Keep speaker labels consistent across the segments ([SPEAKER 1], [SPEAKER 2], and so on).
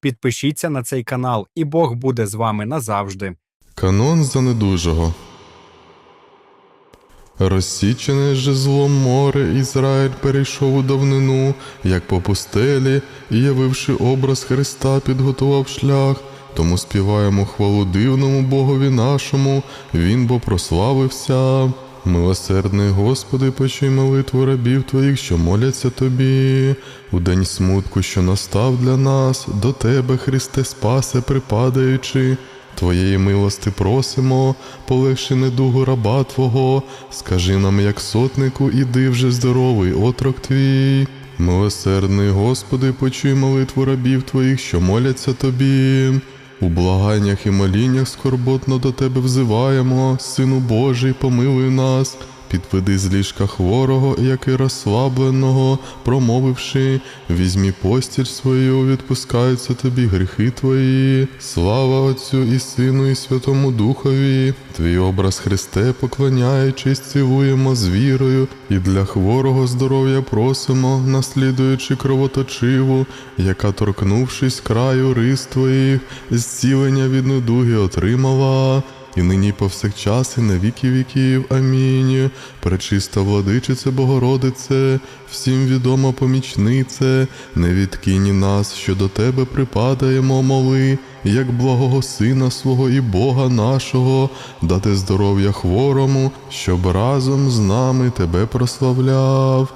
[SPEAKER 1] Підпишіться на цей канал, і Бог буде з вами назавжди.
[SPEAKER 2] Канон за недужого. Розсічене же злом море, Ізраїль перейшов у давнину, як по пустелі, і явивши образ Христа, підготував шлях. Тому співаємо хвалу дивному Богові нашому, Він бо прославився. Милосердний Господи, почуй молитву рабів Твоїх, що моляться Тобі. У день смутку, що настав для нас, до Тебе, Христе, спасе, припадаючи. Твоєї милости просимо, полегши недугу раба Твого, скажи нам, як сотнику, іди вже здоровий отрок твій. Милосердний Господи, почуй молитву рабів Твоїх, що моляться Тобі. У благаннях і моліннях скорботно до Тебе взиваємо, Сину Божий, помилуй нас. Підведи з ліжка хворого, як і розслабленого, промовивши, візьмі постіль свою, відпускаються тобі гріхи твої. Слава Отцю і Сину, і Святому Духові. Твій образ Христе, поклоняючись, цілуємо з вірою, і для хворого здоров'я просимо, наслідуючи кровоточиву, яка, торкнувшись краю рис твоїх, зцілення від недуги отримала і нині повсякчас, і на віки віків. Амінь. Пречиста владичице Богородице, всім відома помічнице, не відкинь нас, що до тебе припадаємо, моли, як благого Сина свого і Бога нашого, дати здоров'я хворому, щоб разом з нами тебе прославляв.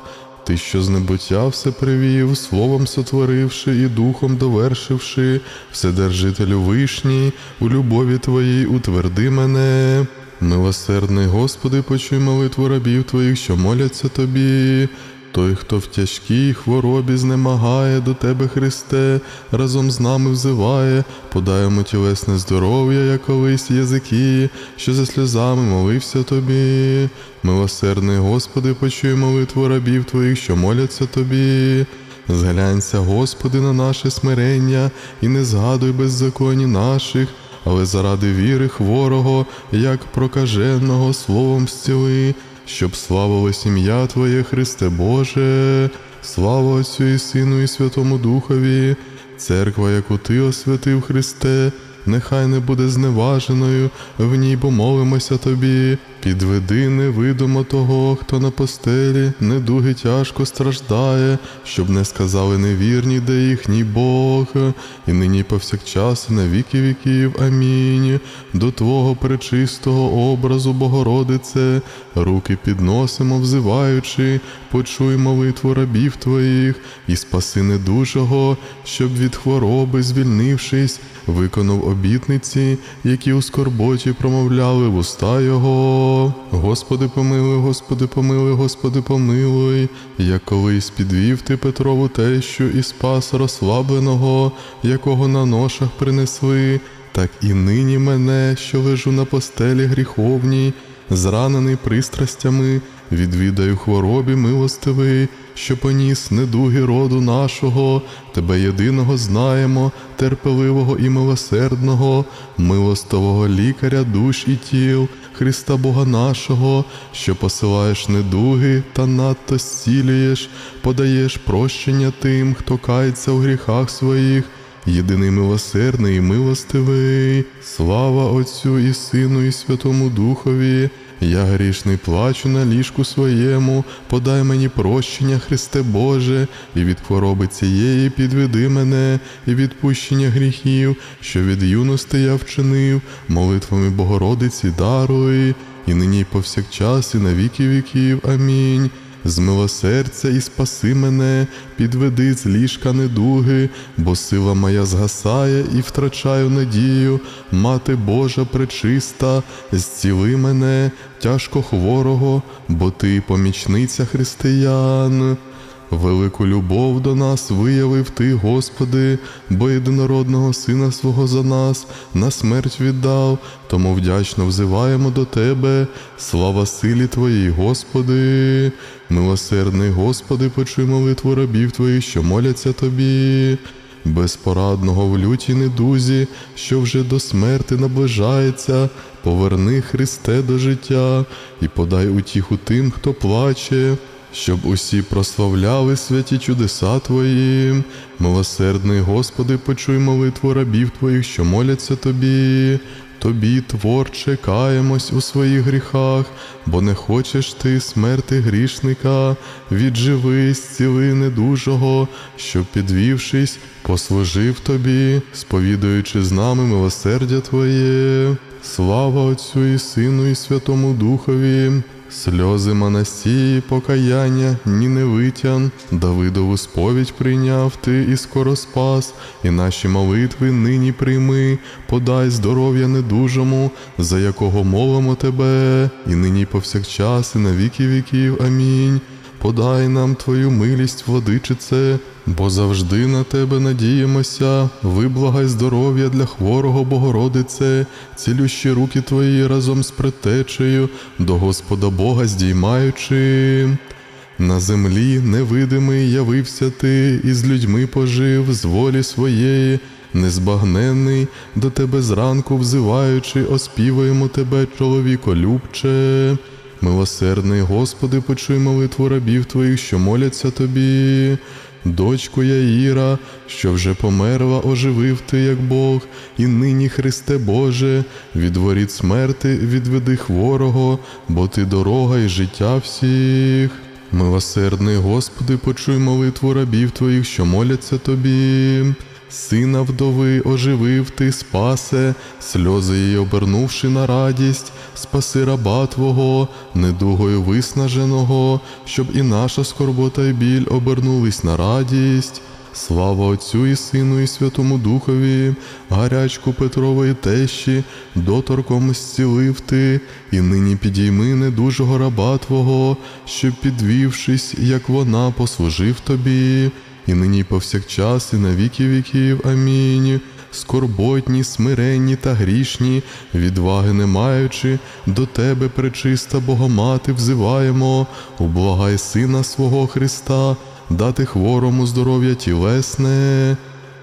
[SPEAKER 2] Ти, що з небуття все привів, словом сотворивши і духом довершивши, Вседержителю вишній, у любові Твоїй утверди мене. Милосердний Господи, почуй молитву рабів Твоїх, що моляться Тобі. Той, хто в тяжкій хворобі знемагає до Тебе, Христе, разом з нами взиває, подаємо тілесне здоров'я, як колись язики, що за сльозами молився Тобі. Милосердний Господи, почуй молитву рабів Твоїх, що моляться Тобі. Зглянься, Господи, на наше смирення, і не згадуй беззаконні наших, але заради віри хворого, як прокаженого, словом зціли, щоб славилась ім'я Твоє, Христе Боже, слава Отцю і Сину, і Святому Духові, церква, яку Ти освятив, Христе, нехай не буде зневаженою, в ній помолимося Тобі. Підведи невидимо того, хто на постелі недуги тяжко страждає, щоб не сказали невірні, де їхній Бог, і нині повсякчас, і на віки віків. Амінь. До Твого пречистого образу, Богородице, руки підносимо, взиваючи, почуй молитву рабів Твоїх, і спаси недужого, щоб від хвороби, звільнившись, виконав обітниці, які у скорботі промовляли в уста Його. Господи, помилуй, Господи, помилуй, Господи, помилуй, як колись підвів ти Петрову тещу і спас розслабленого, якого на ношах принесли, так і нині мене, що лежу на постелі гріховній, зранений пристрастями, відвідаю хворобі милостивий, що поніс недуги роду нашого, тебе єдиного знаємо, терпеливого і милосердного, милостивого лікаря душ і тіл, Христа Бога нашого, що посилаєш недуги та надто зцілюєш, подаєш прощення тим, хто кається у гріхах своїх. Єдиний милосердний і милостивий, слава Отцю і Сину, і Святому Духові. Я грішний плачу на ліжку своєму, подай мені прощення, Христе Боже, і від хвороби цієї підведи мене, і відпущення гріхів, що від юності я вчинив, молитвами Богородиці даруй, і нині і повсякчас, і на віки віків. Амінь. З милосердя і спаси мене, підведи з ліжка недуги, бо сила моя згасає і втрачаю надію. Мати Божа пречиста, зціли мене, тяжко хворого, бо ти помічниця християн. Велику любов до нас виявив Ти, Господи, бо єдинородного Сина свого за нас на смерть віддав, тому вдячно взиваємо до Тебе, слава силі Твоїй, Господи, милосердний Господи, почуй молитву рабів Твоїх, що моляться Тобі. Безпорадного в лютій недузі, що вже до смерти наближається, поверни Христе до життя і подай утіху тим, хто плаче, щоб усі прославляли святі чудеса Твої. Милосердний Господи, почуй молитву рабів Твоїх, що моляться Тобі. Тобі, творче, каємось у своїх гріхах, бо не хочеш ти смерти грішника, відживи, зціли недужого, щоб, підвівшись, послужив тобі, сповідуючи з нами милосердя Твоє. Слава Отцю і Сину, і Святому Духові, сльози Манасії, покаяння, Ніневитян, Давидову сповідь прийняв ти і скоро спас, і наші молитви нині прийми, подай здоров'я недужому, за якого молимо тебе, і нині повсякчас, і на віки віків. Амінь. Подай нам Твою милість, владичице, бо завжди на тебе надіємося. Виблагай здоров'я для хворого Богородице, цілющі руки Твої разом з предтечею, до Господа Бога здіймаючи. На землі невидимий явився ти, і з людьми пожив з волі своєї, незбагненний, до тебе зранку взиваючи, оспіваємо тебе, чоловіколюбче. Милосердний Господи, почуй молитву рабів Твоїх, що моляться Тобі. Дочку Яїра, що вже померла, оживив ти, як Бог, і нині, Христе Боже, від воріт смерти відведи хворого, бо ти дорога і життя всіх. Милосердний Господи, почуй молитву рабів Твоїх, що моляться Тобі. Сина вдови оживив ти, спасе, сльози її обернувши на радість, спаси раба Твого, недугою виснаженого, щоб і наша скорбота й біль обернулись на радість. Слава Отцю і Сину, і Святому Духові, гарячку Петрової тещі, доторком зцілив ти, і нині підійми недужого раба Твого, щоб, підвівшись, як вона, послужив тобі, і нині й повсякчас, і на віки віків. Амінь. Скорботні, смиренні та грішні, відваги не маючи, до тебе, пречиста Богомати, взиваємо, ублагай Сина свого Христа, дати хворому здоров'я тілесне.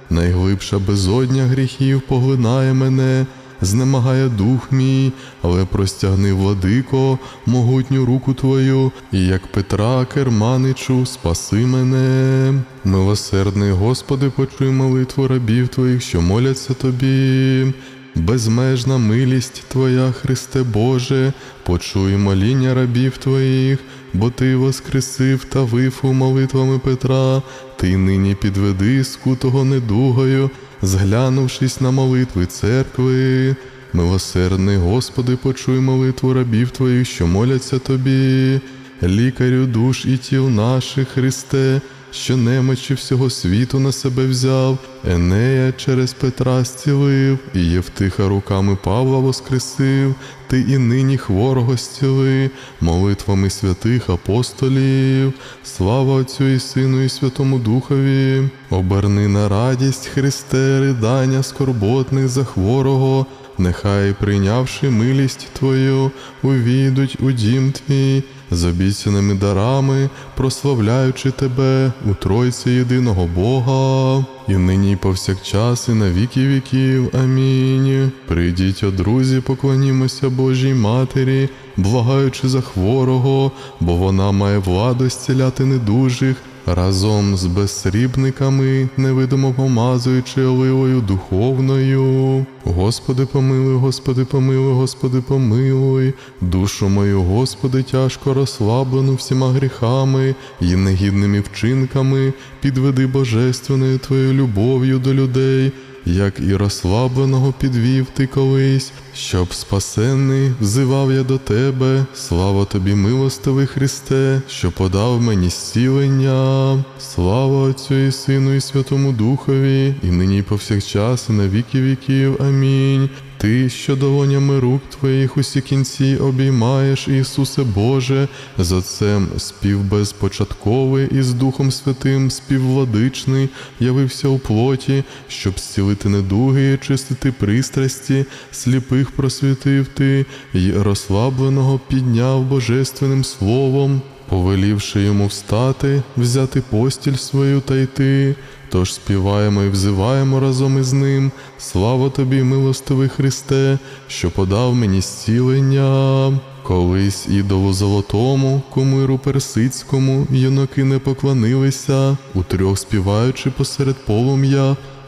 [SPEAKER 2] Найглибша безодня гріхів поглинає мене, знемагає дух мій, але простягни, владико, могутню руку твою, і як Петра Керманичу, спаси мене. Милосердний Господи, почуй молитву рабів твоїх, що моляться тобі. Безмежна милість Твоя, Христе Боже, почуй моління рабів Твоїх, бо Ти воскресив та вифу молитвами Петра, Ти нині підведи скутого недугою, зглянувшись на молитви церкви. Милосердний Господи, почуй молитву рабів Твоїх, що моляться Тобі, лікарю душ і тіл наших, Христе, що немочі всього світу на себе взяв, Енея через Петра зцілив, і Євтиха руками Павла воскресив, ти і нині хворого зціли, молитвами святих апостолів, слава Отцю і Сину, і Святому Духові, оберни на радість Христе, ридання скорботних за хворого. Нехай, прийнявши милість Твою, увійдуть у дім Твій, з обіцяними дарами, прославляючи Тебе у Тройці єдиного Бога, і нині і повсякчас, і на віки віків. Амінь. Прийдіть, о друзі, поклонімося Божій Матері, благаючи за хворого, бо вона має владу зціляти недужих. Разом з безсрібниками, невидимо помазуючи оливою духовною. Господи, помилуй, Господи, помилуй, Господи, помилуй, душу мою, Господи, тяжко розслаблену всіма гріхами і негідними вчинками, підведи божественною Твоєю любов'ю до людей. Як і розслабленого підвів ти колись, щоб спасенний взивав я до тебе, слава тобі, милостивий Христе, що подав мені зцілення, слава Отцю і Сину, і Святому Духові, і нині і повсякчас, і на віки віків. Амінь. Ти, що долонями рук твоїх усі кінці обіймаєш, Ісусе Боже, з Отцем співбезпочатковий і з Духом Святим співвладичний, явився у плоті, щоб зцілити недуги і чистити пристрасті, сліпих просвітив ти, й розслабленого підняв божественним словом. Повелівши йому встати, взяти постіль свою та йти, тож співаємо і взиваємо разом із ним. Слава тобі, милостивий Христе, що подав мені зцілення. Колись ідолу золотому, кумиру персидському, юнаки не поклонилися, утрьох співаючи посеред полум'я,